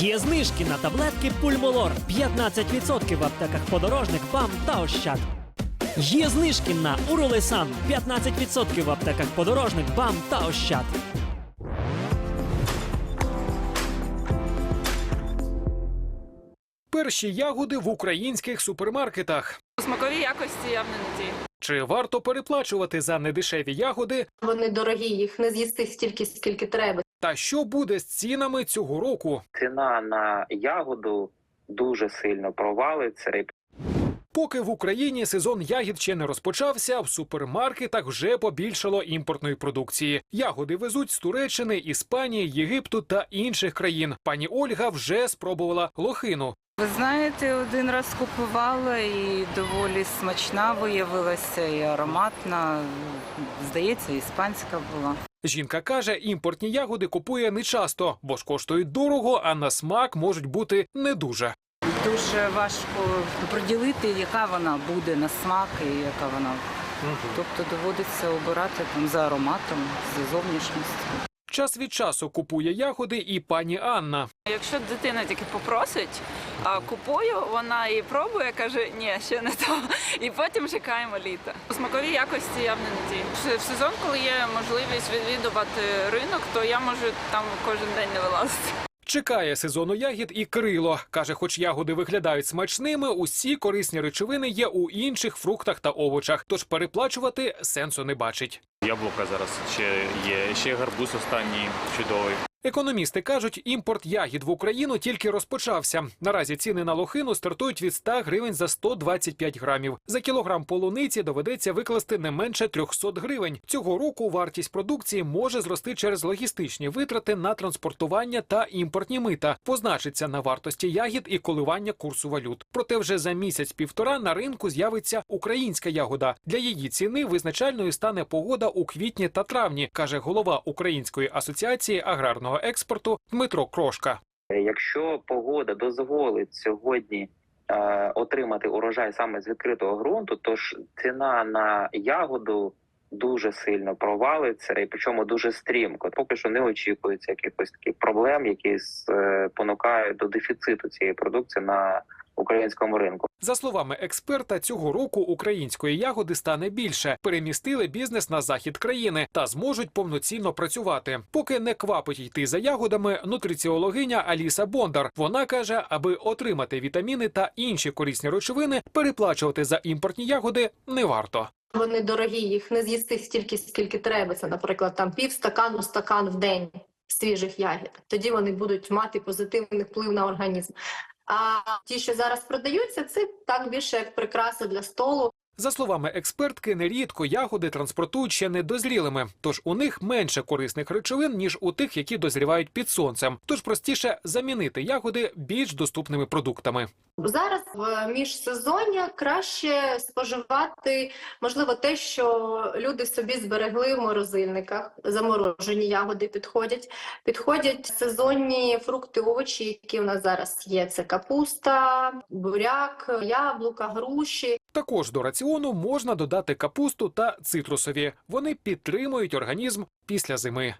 Є знижки на таблетки Пульмолор 15% в аптеках подорожник, ПАМ та Ощад. Є знижки на Уролесан 15% в аптеках подорожник, БАМ та Ощад. Перші ягоди в українських супермаркетах. Смакові якості явно не ті. Чи варто переплачувати за недешеві ягоди? Вони дорогі, їх не з'їсти стільки, скільки треба. Та що буде з цінами цього року? ціна на ягоду дуже сильно провалиться. Поки в Україні сезон ягід ще не розпочався, в супермаркетах вже побільшало імпортної продукції. Ягоди везуть з Туреччини, Іспанії, Єгипту та інших країн. Пані Ольга вже спробувала лохину. Ви знаєте, один раз купувала і доволі смачна виявилася, і ароматна. Здається, іспанська була. Жінка каже, імпортні ягоди купує не часто, бо ж коштують дорого, а на смак можуть бути не дуже. Дуже важко приділити, яка вона буде на смак і яка вона. Тобто доводиться обирати там за ароматом, за зовнішністю. Час від часу купує ягоди і пані Анна. Якщо дитина тільки попросить, а купую, вона і пробує, каже, ні, ще не то. І потім чекаємо літа. Смакові якості явно не ті. В сезон, коли є можливість відвідувати ринок, то я можу там кожен день не вилазити. Чекає сезону ягід і Крило. Каже, хоч ягоди виглядають смачними, усі корисні речовини є у інших фруктах та овочах, тож переплачувати сенсу не бачить. Яблука зараз ще є, ще гарбуз останній чудовий. Економісти кажуть, імпорт ягід в Україну тільки розпочався. Наразі ціни на лохину стартують від 100 гривень за 125 грамів. За кілограм полуниці доведеться викласти не менше 300 гривень. Цього року вартість продукції може зрости через логістичні витрати на транспортування та імпортні мита. Позначиться на вартості ягід і коливання курсу валют. Проте вже за місяць-півтора на ринку з'явиться українська ягода. Для її ціни визначальною стане погода у квітні та травні, каже голова Української асоціації аграрного експорту Дмитро Крошка. якщо погода дозволить сьогодні е, отримати урожай саме з відкритого ґрунту, то ж ціна на ягоду дуже сильно провалиться, і причому дуже стрімко. Поки що не очікується якихось таких проблем, які е, понукають до дефіциту цієї продукції на українському ринку. За словами експерта, цього року української ягоди стане більше. Перемістили бізнес на захід країни та зможуть повноцінно працювати. Поки не квапить йти за ягодами, нутриціологиня Аліса Бондар. Вона каже, аби отримати вітаміни та інші корисні речовини, переплачувати за імпортні ягоди не варто. Вони дорогі, їх не з'їсти стільки, скільки треба. Це, наприклад, там пів стакану, стакан в день свіжих ягід. Тоді вони будуть мати позитивний вплив на організм. А ті, що зараз продаються, це так більше як прикраса для столу. За словами експертки, нерідко ягоди транспортують ще недозрілими, тож у них менше корисних речовин ніж у тих, які дозрівають під сонцем. Тож простіше замінити ягоди більш доступними продуктами. Зараз в міжсезоння краще споживати, можливо, те, що люди собі зберегли в морозильниках. Заморожені ягоди підходять. Підходять сезонні фрукти, овочі, які в нас зараз є. Це капуста, буряк, яблука, груші. Також до раціону можна додати капусту та цитрусові. Вони підтримують організм після зими.